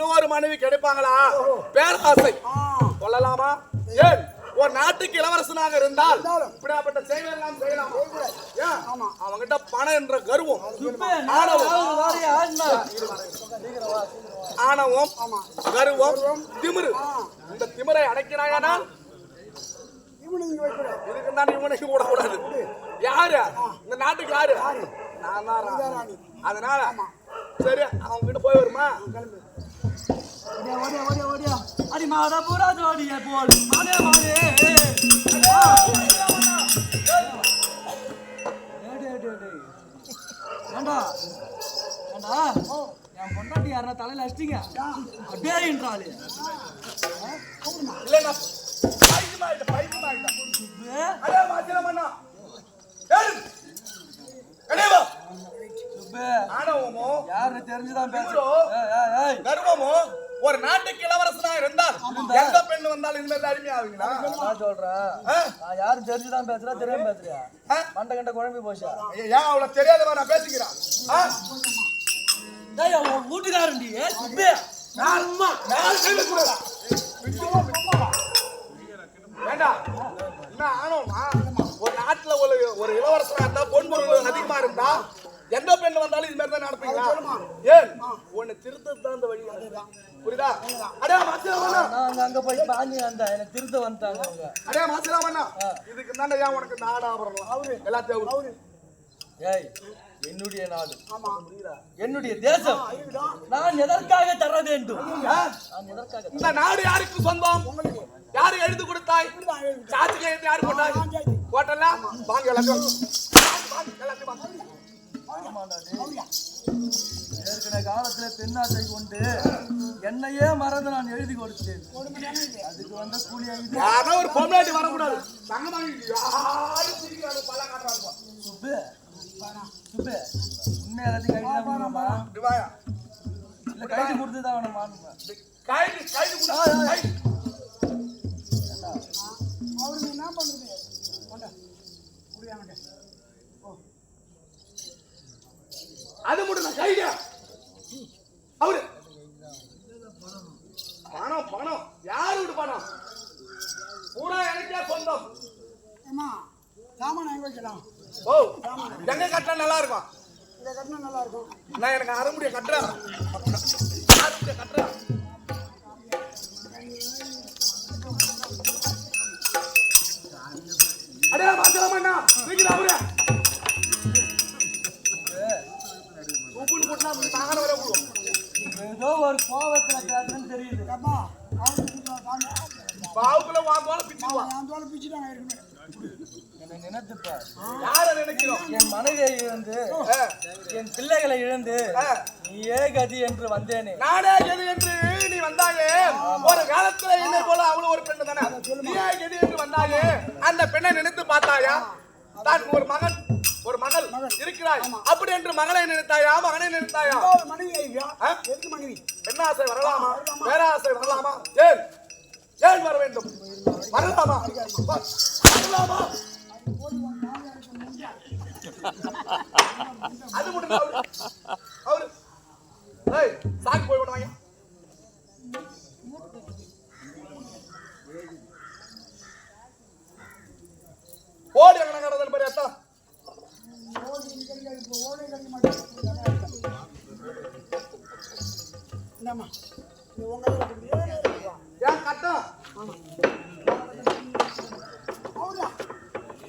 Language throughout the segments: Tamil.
இன்னொரு மனைவி கிடைப்பாங்களா? பேராசை. சொல்லலாமா ஏன் ஒரு நாட்டுக்கு இளவரசனாக இருந்தால் இப்படியாப்பட்ட செயல் எல்லாம் செய்யலாம் ஏன் அவங்கிட்ட பணம் என்ற கர்வம். ஆணவம். கர்வம் திமிரு. இந்த திமிரை அடக்கிறாயானால் இதுக்கு தான் இவனுக்கு விடக்கூடாது. யாரு? இந்த நாட்டுக்கு யாரு? நான் தான் ராணி. அதனால சரி அவங்க கிட்ட போய் வருமா? ஓடியா ஓடியா ஓடியா ஓடியா. அடி மாட பூரா ஜோடிய போல் மாடே மாடே. ஏண்டா? ஏண்டா? என் பொண்டாட்டி யாரா தலையில அடிச்சிட்டீங்க? அப்படியேன்றாளு இல்ல நான் பைத்தியமாயிட்டேன், பைத்தியமாயிட்டேன். அடே, மாத்திரம் பண்ணா. யாருன்னு தெரிஞ்சுதான் ஆவீங்களா நான் சொல்றேன்? நான் யாரும் தெரிஞ்சுதான் பேசுறா தெரியாம பேசுறியா? மண்டை கண்ட குழம்பி போச்சா? ஏன் அவ்வளவு தெரியாதவன் நான் பேசிக்கிறான் அவன் வீட்டுக்காரன்டி. சுப்பே. நான் நான் செய்யக்கூடாதா? வேண்டாம் என்ன ஆணவமா ஒரு நாட்டுல ஒரு ஒரு இளவரசனா இருந்தா பொன் பொருள் அதிகமா இருந்தா எந்த பெண் வந்தாலும் இது மாதிரி தான் நடப்பீங்களா? ஏன்? உன்னை திருத்தது தான் இந்த வழி புரியுதா? அடே மாசிலாமண்ணா நான் அங்க போய் பாஞ்சி வந்தேன் எனக்கு திருத்த வந்துட்டாங்க அவங்க. அடே மாசிலாமண்ணா இதுக்கு தானே ஏன் உனக்கு நாடாபரணம் அவரு. எல்லாத்தையும் அவரு. ஏய் என்னுடைய நாடு. என்னுடைய தேசம். நான் எதற்காக தர வேண்டும்? இந்த நாடு யாருக்கு சொந்தம்? யாரு எழுதி கொடுத்தாய்? சாட்சி யாரு போட்டாய்? போட்டல வாங்க, எல்லாத்தையும். பெண்ணாசை கொண்டு என்னையே மறந்து நான் எழுதி கொடுத்தேன். அதுக்கு வந்த கூலியா இது யாரோ ஒரு பொம்னாட்டி வரக்கூடாது. சுப்பு சுப்பு உண்மை எல்லாத்தையும் கைது வாயா. இல்ல கைது கொடுத்து தான் வேணுமா கைது கைது சாமான் எங்க வைக்கலாம் ஓ எங்க கட்டினா நல்லா இருக்கும்? இந்த கட்டினா நல்லா இருக்கும். நான் எனக்கு அரைமுடிய கட்டுறேன் அரைமுடிய கட்டுறேன் அடே மாத்தலாமண்ணா வீட்டுல அவரு. உப்புன்னு போட்டுனா தாங்கன வர விடுவோம் ஏதோ ஒரு கோவத்துல பேசுறேன்னு தெரியுது. அம்மா பாவுக்குள்ள நான் தோலை பிச்சுட்டாங்க இருக்குமே நினைத்துப்பார் யார நினைக்கிறோம்? என் மனைவியை இழந்து என் பிள்ளைகளை இழந்து நீயே கதி என்று வந்தேனே. நானே கெதி என்று நீ வந்தாயே. ஒரு காலத்துல என்னை போல அவளும் ஒரு பெண்ணு தானே. நீயே கெதி என்று வந்தாயே. அந்த பெண்ணை நினைத்து பார்த்தாயா? தான் ஒரு மகன் ஒரு மகள் இருக்கிறாய். அப்படி என்று மகளை நினைத்தாயா? மகனை நினைத்தாயா? மனைவி மனைவி? பெண்ணாசை வரலாமா? பேராசை வரலாமா? ஏன்? ஏன் வர வேண்டும்? வரலாமா? வரலாமா? அது மட்டும் அவரு சாக்கு போய் விடுவாங்க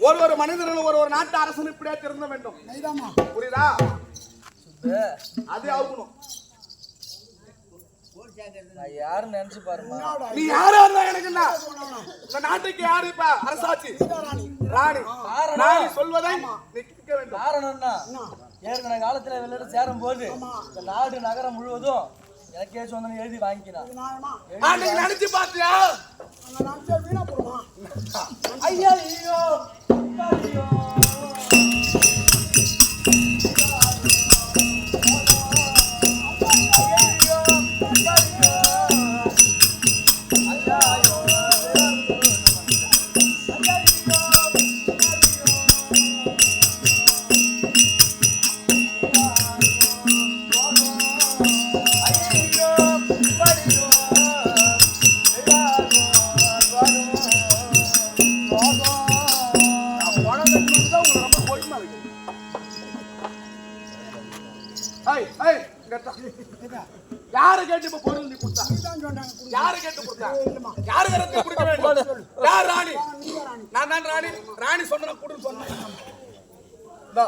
ஒரு ஒரு மனிதர்கள் ஒரு ஒரு நாட்டு அரசன் இப்படியே திருந்த வேண்டும். நைதாம்மா புரியுதா? அது ஆகணும் யாருன்னு நினைச்சு பாருமா? நீ யாரா இருந்தா எனக்கு இந்த நாட்டுக்கு யாரு இப்ப? அரசாட்சி. ராணி. ராணி சொல்வதை நீ கேட்க வேண்டும். காரணம்னா ஏற்கனவே காலத்துல வெளியில சேரும் போது இந்த நாடு நகரம் முழுவதும் எனக்கே சொந்தம் எழுதி நீ நினைச்சு பாத்தியா? ஐயோ ஐயோ. யாரு கேட்டு இப்ப பொருள் நீ கொடுத்தா? சொன்னாங்க யாரு கேட்டு கொடுத்தா? இல்லம்மா. யாரு கருத்து கொடுக்க வேண்டும்? யார் ராணி? ராணி. நான் தான் ராணி. ராணி சொன்ன கொடுன்னு சொன்னேன். இந்தா,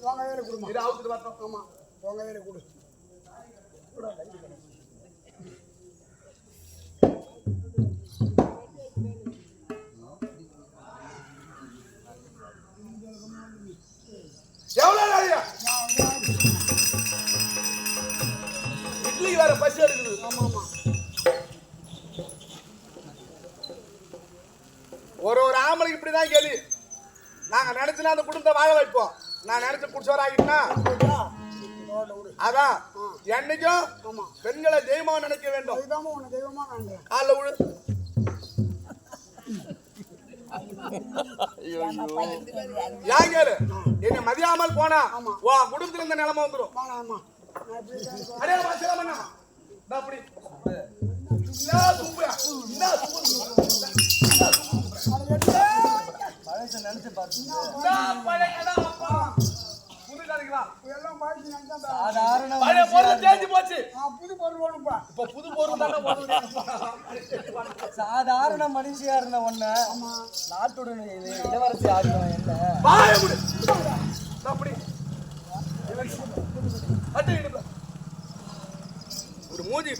உங்க கையில இது அவுத்துட்டு வரட்டும். ஆமா. உங்க கையில குடு. வேற பசி எடுக்குது. ஒரு ஒரு ஆம்பளைக்கு இப்படிதான் கேள்வி. நாங்க நினைச்சுனா அந்த குடும்பத்தை வாழ வைப்போம். நான் நினைச்சு? ரோட்ல விடு. அதான் என்னைக்கும் பெண்களை தெய்வமா நினைக்க வேண்டும். தெய்வமா விழு. ஏன் கேளு? என்ன மதியாமல் போனா குடும்பத்துல இந்த நிலைமை வந்துரும். வாடா, வாசல நான் அப்படி நினைச்சு பார்த்து நான் அப்பா புது வா எல்லாம் பழசு நினைச்சா சாதாரண பழைய பொருள் தேஞ்சு போச்சு புது பொருள் வேணும்ப்பா. இப்ப புது பொருள் தானே போடுறேன் சாதாரண மனுஷியா இருந்த ஒண்ணு நாட்டுடன் இளவரசி ஆகணும் என்ன வாய முடி அப்படி அட்டு இடுப்ப ஒரு மூஞ்சி துணி ஒண்ணு கேடு ஆமா. நான் ஒரு நாட்டுடைய ஆ, எடுங்க. ஐய், அக்கறையா இல்ல. போ. நல்லா ஒதுக்கி கட்டு. இந்த மாதிரி வேலை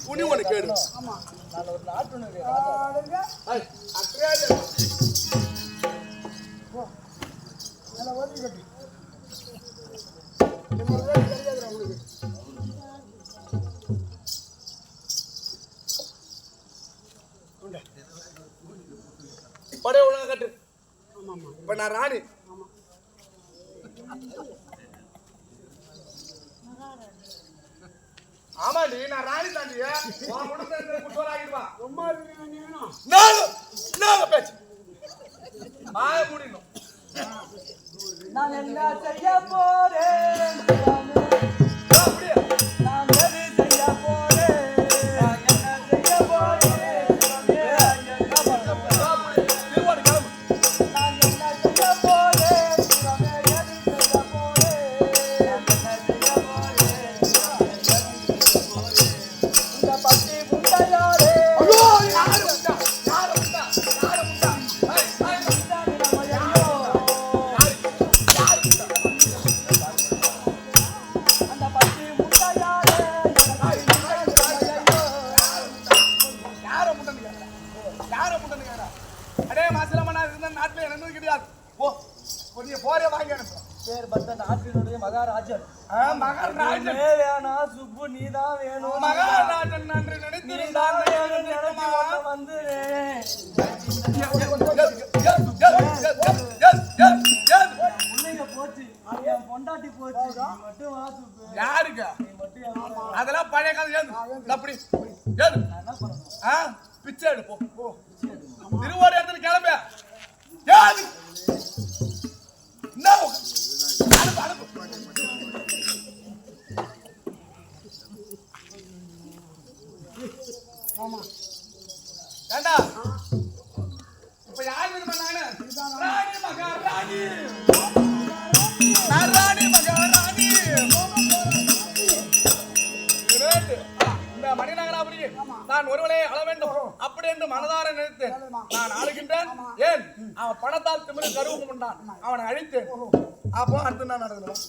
தெரியாதுடா உங்களுக்கு. உண்டு. படைய ஒழுங்கா கட்டு இப்ப நான் ராணி ஆமாண்டி நான் ராணி தாண்டியா உன் குடும்பத்தை குற்றவாளிடுவா ரொம்ப பேச்சு. வாய முடியணும் நான் என்ன செய்ய போறேன். அடே மாசிலாம நான் இருந்த நாட்டுல எனக்கு கிடையாது போ கொஞ்சம் போரே வாங்கி அனுப்பு பேர் பத்த நாட்டினுடைய மகாராஜன் மகாராஜன் நீ வேணாம் சுப்பு நீதான் வேணும் மகாராஜன் நன்றி நினைத்து நீதான் வேணும் நினைச்சு ஒண்ணு வந்து அப்படி என்று மனதார நினைத்தேன். நான் ஆளுகின்றேன். ஏன்? அவன் பணத்தால் திமிரு கருவம் கொண்டான் அவனை அழித்தேன். அப்போ அடுத்து நான் நடக்கணும்